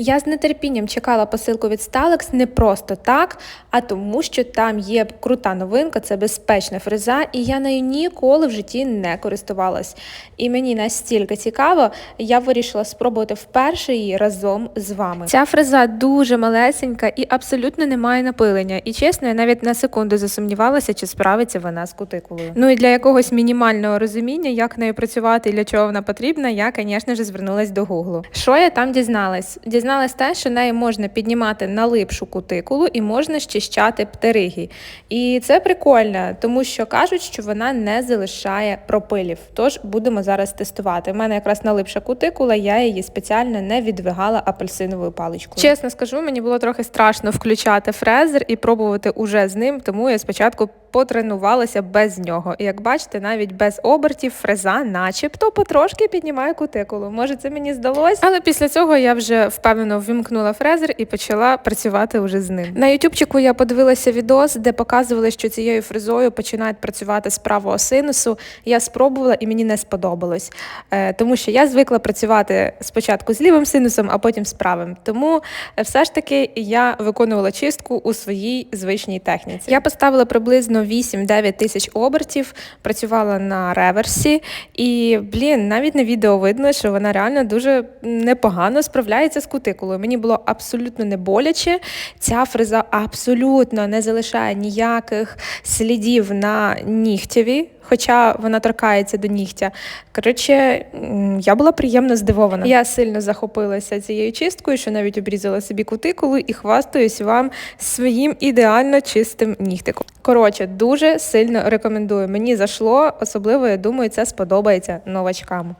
Я з нетерпінням чекала посилку від Stalex не просто так, а тому, що там є крута новинка, це безпечна фреза, і я нею ніколи в житті не користувалась. І мені настільки цікаво, я вирішила спробувати вперше її разом з вами. Ця фреза дуже малесенька і абсолютно не має напилення. І чесно, я навіть на секунду засумнівалася, чи справиться вона з кутикулою. Ну і для якогось мінімального розуміння, як нею працювати і для чого вона потрібна, я, звісно ж, звернулась до Гуглу. Що я там дізналась? Дізналась те, що нею можна піднімати налипшу кутикулу і можна щищати птериги. І це прикольно, тому що кажуть, що вона не залишає пропилів. Тож будемо зараз тестувати. У мене якраз налипша кутикула, я її спеціально не відвигала апельсиновою паличкою. Чесно скажу, мені було трохи страшно включати фрезер і пробувати уже з ним, тому я спочатку потренувалася без нього. І як бачите, навіть без обертів фреза, начебто, потрошки піднімає кутикулу. Може, це мені здалось, але після цього я вже впевнено ввімкнула фрезер і почала працювати уже з ним. На ютубчику я подивилася відос, де показували, що цією фрезою починають працювати з правого синусу. Я спробувала і мені не сподобалось, Е, тому що я звикла працювати спочатку з лівим синусом, а потім з правим. Тому е, все ж таки я виконувала чистку у своїй звичній техніці. Я поставила приблизно 8-9 тисяч обертів, працювала на реверсі, і блін, навіть на відео видно, що вона реально дуже непогано справляється з кутикулою. Мені було абсолютно не боляче. Ця фреза абсолютно не залишає ніяких слідів на нігтєві. Хоча вона торкається до нігтя. Коротше, я була приємно здивована. Я сильно захопилася цією чисткою, що навіть обрізала собі кутикулу і хвастаюсь вам своїм ідеально чистим нігтиком. Коротше, дуже сильно рекомендую. Мені зайшло, особливо я думаю, це сподобається новачкам.